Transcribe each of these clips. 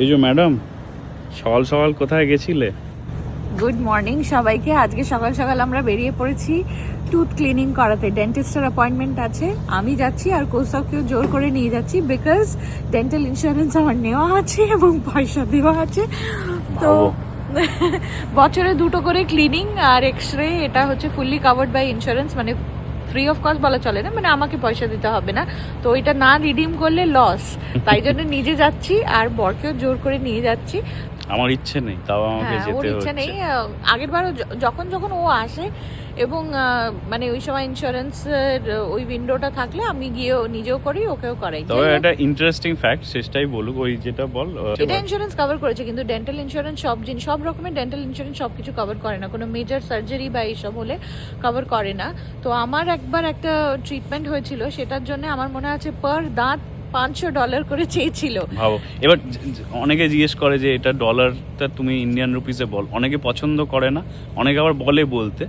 এই যে ম্যাডাম সকাল সকাল কোথায় গেছিলে? গুড মর্নিং সবাইকে। আজকে সকাল সকাল আমরা বেরিয়ে পড়েছি টুথ ক্লিনিং করাতে। ডেন্টিস্টের অ্যাপয়েন্টমেন্ট আছে। আমি যাচ্ছি আর কৌশবকেও জোর করে নিয়ে যাচ্ছি বিকজ ডেন্টাল ইন্স্যুরেন্স আমার নেওয়া আছে এবং পয়সা দেওয়া আছে। তো বছরে দুটো করে ক্লিনিং আর এক্স রে এটা হচ্ছে ফুললি কাভার্ড বাই ইন্স্যুরেন্স মানে ফ্রি অফ কস্ট বলা চলে না মানে আমাকে পয়সা দিতে হবে না। তো ওইটা না রিডিম করলে লস তাই জন্য নিজে যাচ্ছি আর বরকেও জোর করে নিয়ে যাচ্ছি। আমার ইচ্ছে নেই তাও আমাকে হ্যাঁ ওর যেতে ইচ্ছা নেই। হচ্ছে। আগের বারও যখন যখন ও আসে এবং আহ, মানে ওই সময় ইন্স্যুরেন্সের ওই উইন্ডোটা থাকলে আমি গিয়েও নিজেও করি ওকেও করাই। তবে যাই হোক, একটা ইন্টারেস্টিং ফ্যাক্ট শেষটাই বলুক ওই যেটা বল আহ, এটা ইন্স্যুরেন্স কভার করেছে কিন্তু ডেন্টাল ইন্স্যুরেন্স সব জিনিস সব রকমের ডেন্টাল ইন্স্যুরেন্স সব কিছু কভার করে না। কোনো মেজর সার্জারি বা এইসব হলে কভার করে না। তো আমার একবার একটা ট্রিটমেন্ট হয়েছিল সেটার জন্য আমার মনে আছে পার দাঁত পাঁচশো ডলার করে চেয়েছিল। ভাবো। এবার অনেকে জিজ্ঞেস করে যে এটা ডলারটা তুমি ইন্ডিয়ান রুপিসে বল। অনেকে পছন্দ করে না অনেকে আবার বলে বলতে।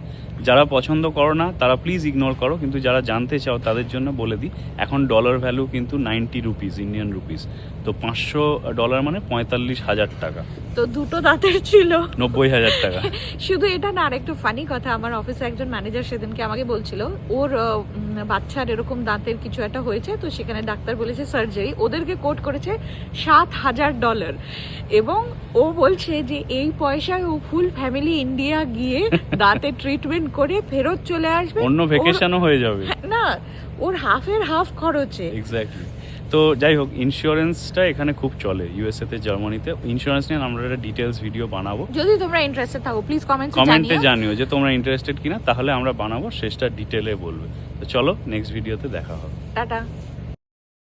যারা পছন্দ করো না তারা প্লিজ ইগনোর করো কিন্তু যারা জানতে চাও তাদের জন্য বলে দিই এখন ডলার ভ্যালু কিন্তু নাইনটি রুপিস ইন্ডিয়ান রুপিস তো পাঁচশো ডলার মানে পঁয়তাল্লিশ হাজার টাকা। তো দুটো দাঁতের ছিল। নব্বই হাজার টাকা। শুধু এটা না আর একটু ফানি কথা আমার অফিসে একজন ম্যানেজার সেদিনকে আমাকে বলছিল ওর বাচ্চার এরকম দাঁতের কিছু একটা হয়েছে তো সেখানে ডাক্তার বলেছে সার্জারি ওদেরকে কোট করেছে সাত হাজার ডলার এবং ও বলছে যে এই পয়সায় ও ফুল ফ্যামিলি ইন্ডিয়া গিয়ে দাঁতের ট্রিটমেন্ট করে ফেরত চলে আসবে। অন্য ভেকেশনও হয়ে যাবে। না ওর হাফের হাফ খরচে। এক্স্যাক্টলি তো যাই হোক ইন্স্যুরেন্সটা এখানে খুব চলে ইউএসএ তে জার্মানিতে ইন্স্যুরেন্স নিয়ে আমরা একটা ডিটেলস ভিডিও বানাবো। যদি তোমরা ইন্টারেস্টেড থাকো প্লিজ কমেন্টে কমেন্টে জানিও জানিও যে তোমরা ইন্টারেস্টেড কিনা তাহলে আমরা বানাবো শেষটা ডিটেলে বলবে। তো চলো নেক্সট ভিডিওতে দেখা হবে। টাটা।